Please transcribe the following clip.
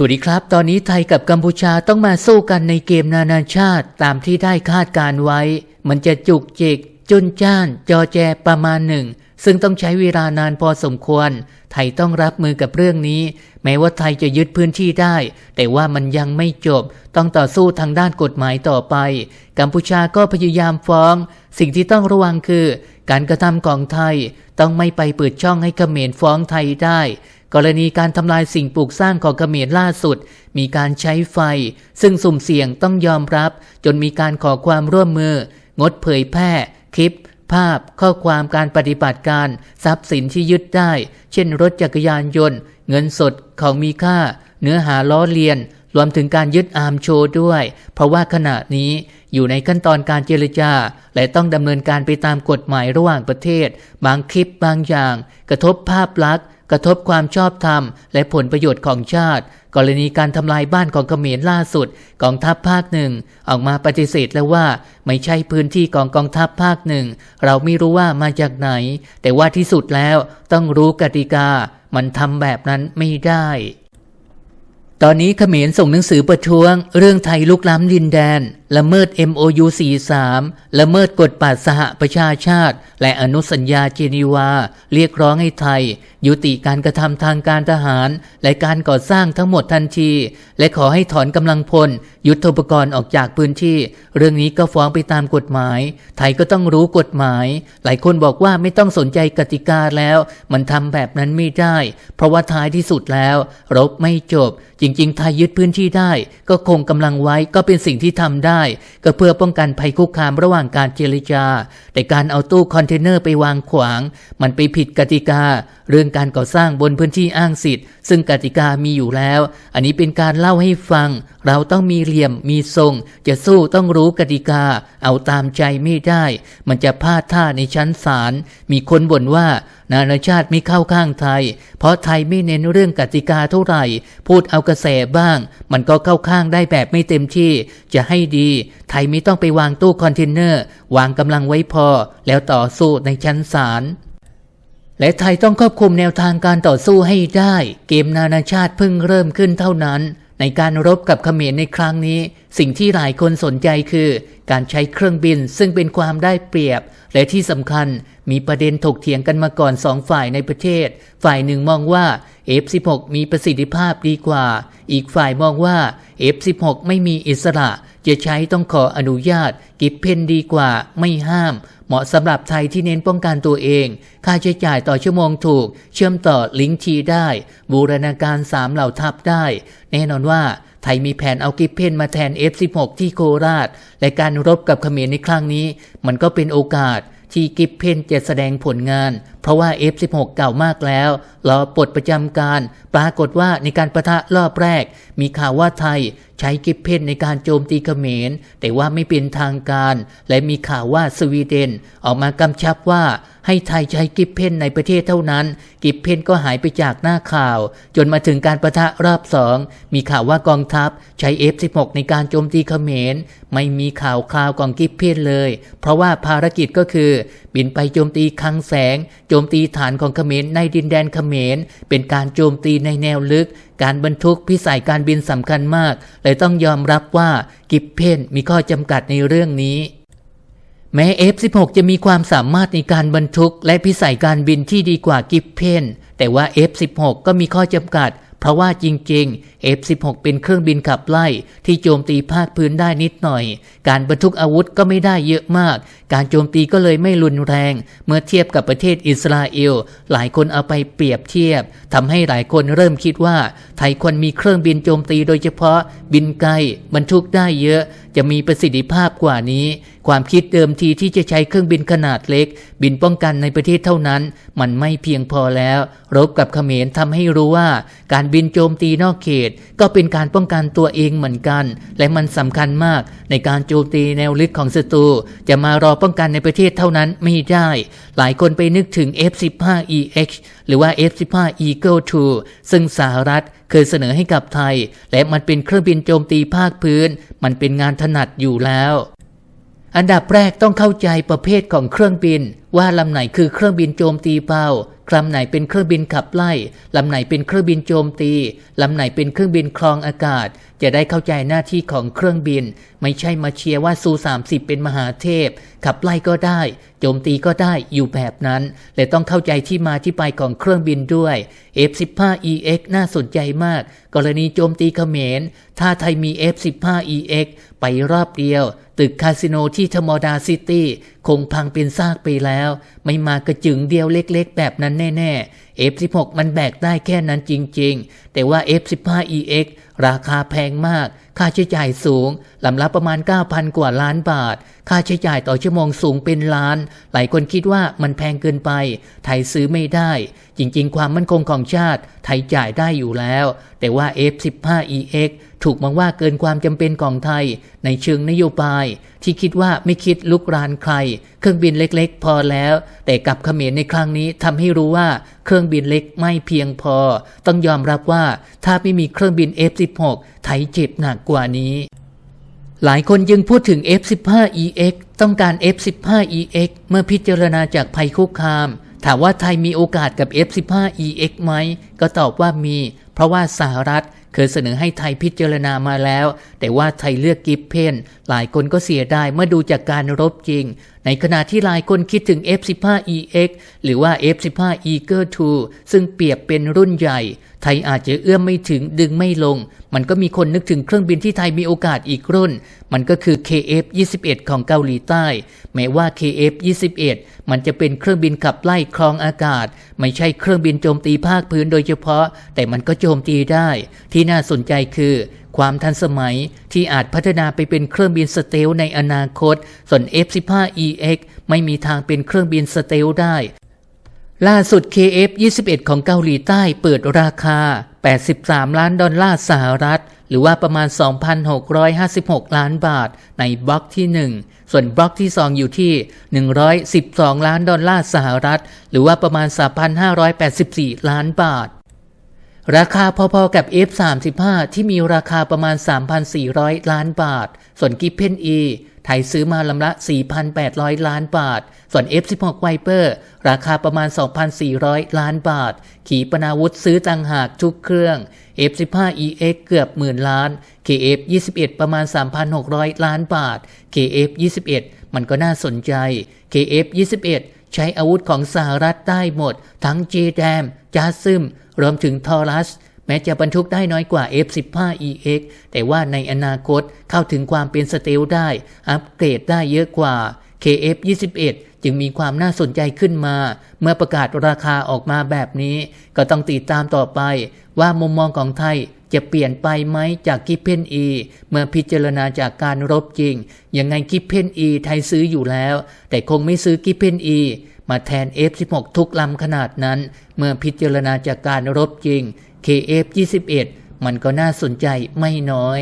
สวัสดีครับ ตอนนี้ไทยกับกัมพูชาต้องมาสู้กันในเกมนานาชาติตามที่ได้คาดการไว้ มันจะจุกจิก จุนจ้าน จอแจประมาณหนึ่ง ซึ่งต้องใช้เวลานานพอสมควร ไทยต้องรับมือกับเรื่องนี้ แม้ว่าไทยจะยึดพื้นที่ได้ แต่ว่ามันยังไม่จบ ต้องต่อสู้ทางด้านกฎหมายต่อไป กัมพูชาก็พยายามฟ้อง สิ่งที่ต้องระวังคือ การกระทำของไทยต้องไม่ไปเปิดช่องให้เขมรฟ้องไทยได้ กรณีการทำลายสิ่งปลูกสร้างของเขมรล่าสุด มีการใช้ไฟ ซึ่งสุ่มเสี่ยงต้องยอมรับ จนมีการขอความร่วมมือ งดเผยแพร่ คลิป ภาพ ข้อความการปฏิบัติการ ทรัพย์สินที่ยึดได้ เช่นรถจักรยานยนต์ เงินสดของมีค่า เนื้อหาล้อเลียน รวมถึงการยึดอาร์มโชว์ด้วย เพราะว่าขณะนี้อยู่ในขั้นตอนการเจรจา และต้องดำเนินการไปตามกฎหมายระหว่างประเทศ บางคลิปบางอย่าง กระทบภาพลักษณ์ กระทบความชอบธรรม และผลประโยชน์ของชาติ กรณีการทำลายบ้านของเขมรล่าสุดกองทัพภาคหนึ่งออกมาปฏิเสธแล้วว่า ไม่ใช่พื้นที่ของกองทัพภาคหนึ่งเราไม่รู้ว่ามาจากไหน แต่ว่าที่สุดแล้วต้องรู้กติกา มันทำแบบนั้นไม่ได้ตอนนี้เขมรส่งหนังสือประท้วง เรื่องไทยลุกล้ำดินแดน ละเมิด MOU 43 ละเมิดกฎบัตรสหประชาชาติ และอนุสัญญาเจนีวา เรียกร้องให้ไทย ยุติการกระทำทางการทหาร และการก่อสร้างทั้งหมดทันที และขอให้ถอนกำลังพล ยุทธปกรณ์ออกจากพื้นที่ เรื่องนี้ก็ฟ้องไปตามกฎหมาย ไทยก็ต้องรู้กฎหมาย หลายคนบอกว่าไม่ต้องสนใจกติกาแล้ว มันทำแบบนั้นไม่ได้ เพราะว่าท้ายที่สุดแล้ว รบไม่จบ จริง ๆ ไทยยึดพื้นที่ได้ ก็คงกำลังไว้ก็เป็นสิ่งที่ทำได้ก็เพื่อป้องกันภัยคุกคามระหว่างการเจรจา แต่การเอาตู้คอนเทนเนอร์ไปวางขวาง มันไปผิดกติกา เรื่องการก่อสร้างบนพื้นที่อ้างสิทธิ์ ซึ่งกติกามีอยู่แล้ว อันนี้เป็นการเล่าให้ฟัง เราต้องมีเหลี่ยมมีทรง จะสู้ต้องรู้กติกา เอาตามใจไม่ได้ มันจะพลาดท่าในชั้นศาล มีคนบ่นว่า นานาชาติไม่เข้าข้างไทย เพราะไทยไม่เน้นเรื่องกติกาเท่าไหร่ พูดเอากระแสบ้าง มันก็เข้าข้างได้แบบไม่เต็มที่ จะให้ดี ไทยไม่ต้องไปวางตู้คอนเทนเนอร์ วางกำลังไว้พอ แล้วต่อสู้ในชั้นศาล และไทยต้องควบคุมแนวทางการต่อสู้ให้ได้ เกมนานาชาติเพิ่งเริ่มขึ้นเท่านั้น ในการรบกับเขมรในครั้งนี้ สิ่งที่หลายคนสนใจคือ การใช้เครื่องบินซึ่งเป็นความได้เปรียบ และที่สำคัญมีประเด็นถกเถียงกันมาก่อนสองฝ่ายในประเทศ ฝ่ายหนึ่งมองว่า F16 มีประสิทธิภาพดีกว่า อีกฝ่ายมองว่า F16 ไม่มีอิสระ จะใช้ต้องขออนุญาต กิบเพนดีกว่าไม่ห้าม เหมาะสำหรับไทยที่เน้นป้องกันตัวเอง ค่าใช้จ่ายต่อชั่วโมงถูก เชื่อมต่อลิงก์ทีได้ บูรณาการสามเหล่าทัพได้ แน่นอนว่าไทยมีแผนเอากิบเพนมาแทน F16 ที่โคราช และการรบกับเขมรในครั้งนี้ มันก็เป็นโอกาส ที่กิฟเพนจะแสดงผลงาน เพราะว่า F16 เก่ามากแล้วรอปลดประจำการ ปรากฏว่าในการประทะรอบแรก มีข่าวว่าไทยใช้กิฟเพนในการโจมตีเขมร แต่ว่าไม่เป็นทางการ และมีข่าวว่าสวีเดน ออกมากำชับว่า ให้ไทยใช้กิฟเพนในประเทศเท่านั้น กิฟเพนก็หายไปจากหน้าข่าว จนมาถึงการประทะรอบสอง มีข่าวว่ากองทัพใช้ F16 ในการโจมตีเขมร ไม่มีข่าวคราวของกิฟเพนเลย เพราะว่าภารกิจก็คือ บินไปโจมตีคลังแสง โจมตีฐานของเขมรในดินแดนเขมร เป็นการโจมตีในแนวลึก การบรรทุกพิสัยการบินสำคัญมากเลยต้องยอมรับว่ากิฟเพนมีข้อจำกัดในเรื่องนี้ แม้ F16 จะมีความสามารถในการบรรทุก และพิสัยการบินที่ดีกว่ากิฟเพนแต่ว่า F16 ก็มีข้อจำกัด เพราะว่าจริงๆ F16 เป็นเครื่องบินขับไล่ ที่โจมตีภาคพื้นได้นิดหน่อย การบรรทุกอาวุธก็ไม่ได้เยอะมาก การโจมตีก็เลยไม่รุนแรง เมื่อเทียบกับประเทศอิสราเอล หลายคนเอาไปเปรียบเทียบทำให้หลายคนเริ่มคิดว่า ไทยควรมีเครื่องบินโจมตีโดยเฉพาะบินไกลบรรทุกได้เยอะ จะมีประสิทธิภาพกว่านี้ ความคิดเดิมทีที่จะใช้เครื่องบินขนาดเล็ก บินป้องกันในประเทศเท่านั้น มันไม่เพียงพอแล้ว รบกับเขมรทำให้รู้ว่า การบินโจมตีนอกเขต ก็เป็นการป้องกันตัวเองเหมือนกัน และมันสำคัญมากในการโจมตีแนวลึกของศัตรูจะมารอป้องกันในประเทศเท่านั้นไม่ได้ หลายคนไปนึกถึง F15EX หรือว่า F15 Eagle 2 ซึ่งสหรัฐเคยเสนอให้กับไทย และมันเป็นเครื่องบินโจมตีภาคพื้น มันเป็นงานถนัดอยู่แล้ว อันดับแรกต้องเข้าใจประเภทของเครื่องบินว่าลำไหนคือเครื่องบินโจมตีเป้าลำไหนเป็นเครื่องบินขับไล่ ลำไหนเป็นเครื่องบินโจมตี ลำไหนเป็นเครื่องบินครองอากาศ จะได้เข้าใจหน้าที่ของเครื่องบิน ไม่ใช่มาเชียร์ว่าซู30 เป็นมหาเทพ ขับไล่ก็ได้ โจมตีก็ได้อยู่แบบนั้น และต้องเข้าใจที่มาที่ไปของเครื่องบินด้วย F-15EX น่าสนใจมาก กรณีโจมตีเขมร ถ้าไทยมี F-15EX ไปรอบเดียว ตึกคาสิโนที่ธมดาซิตี้คงพังเป็นซากไปแล้วแล้ว ไม่มากระจึงเดียวเล็กๆ แบบนั้นแน่ๆ F16 มันแบกได้แค่นั้นจริงๆ แต่ว่า F15EX ราคาแพงมาก ค่าใช้จ่ายสูงลำละประมาณ 9,000 กว่าล้านบาท ค่าใช้จ่ายต่อชั่วโมงสูงเป็นล้าน หลายคนคิดว่ามันแพงเกินไป ไทยซื้อไม่ได้ จริงๆ ความมั่นคงของชาติ ไทยจ่ายได้อยู่แล้ว แต่ว่า F15EX ถูกมองว่าเกินความจำเป็นของไทย ในเชิงนโยบาย ที่คิดว่าไม่คิดลุกรานใคร เครื่องบินเล็กๆ พอแล้วแต่กับเขมรในครั้งนี้ทำให้รู้ว่าเครื่องบินเล็กไม่เพียงพอ ต้องยอมรับว่าถ้าไม่มีเครื่องบิน F16 ไทยเจ็บหนักกว่านี้ หลายคนยังพูดถึง F15EX ต้องการ F15EX เมื่อพิจารณาจากภัยคุกคาม ถามว่าไทยมีโอกาสกับ F15EX ไหม ก็ตอบว่ามี เพราะว่าสหรัฐเคยเสนอให้ไทยพิจารณามาแล้ว แต่ว่าไทยเลือกกิฟเพนหลายคนก็เสียดายเมื่อดูจากการรบจริง ในขณะที่หลายคนคิดถึง F15EX หรือว่า F15 Eagle 2ซึ่งเปรียบเป็นรุ่นใหญ่ ไทยอาจจะเอื้อมไม่ถึงดึงไม่ลง มันก็มีคนนึกถึงเครื่องบินที่ไทยมีโอกาสอีกรุ่น มันก็คือ KF-21 ของเกาหลีใต้ แม้ว่า KF-21 มันจะเป็นเครื่องบินขับไล่ครองอากาศ ไม่ใช่เครื่องบินโจมตีภาคพื้นโดยเฉพาะ แต่มันก็โจมตีได้ ที่น่าสนใจคือ ความทันสมัยที่อาจพัฒนาไปเป็นเครื่องบินสเตลในอนาคต ส่วน F-15EX ไม่มีทางเป็นเครื่องบินสเตลได้ล่าสุด KF-21 ของเกาหลีใต้เปิดราคา 83 ล้านดอลลาร์สหรัฐ หรือว่าประมาณ 2,656 ล้านบาทในบล็อกที่ 1 ส่วนบล็อกที่ 2 อยู่ที่ 112 ล้านดอลลาร์สหรัฐ หรือว่าประมาณ 3,584 ล้านบาท ราคาพอๆกับ F35 ที่มีราคาประมาณ 3,400 ล้านบาท ส่วนกิฟเพน E ไทยซื้อมาลำละ 4,800 ล้านบาท ส่วน F16 Viper ราคาประมาณ 2,400 ล้านบาท ขีปนาวุธซื้อต่างหากทุกเครื่อง F15EX เกือบหมื่นล้าน KF21 ประมาณ 3,600 ล้านบาท KF21 มันก็น่าสนใจ KF21 ใช้อาวุธของสหรัฐได้หมด ทั้ง JDAM จาซึม รวมถึงทอรัสแม้จะบรรทุกได้น้อยกว่า F15EX แต่ว่าในอนาคตเข้าถึงความเป็นสเตลได้ อัปเกรดได้เยอะกว่า KF21 จึงมีความน่าสนใจขึ้นมา เมื่อประกาศราคาออกมาแบบนี้ ก็ต้องติดตามต่อไป ว่ามุมมองของไทยจะเปลี่ยนไปไหมจากกิฟเพนอีเมื่อพิจารณาจากการรบจริง ยังไงกิฟเพนอีไทยซื้ออยู่แล้ว แต่คงไม่ซื้อกิฟเพนอี มาแทน F16 ทุกลำขนาดนั้น เมื่อพิจารณาจากการรบจริง KF21 มันก็น่าสนใจไม่น้อย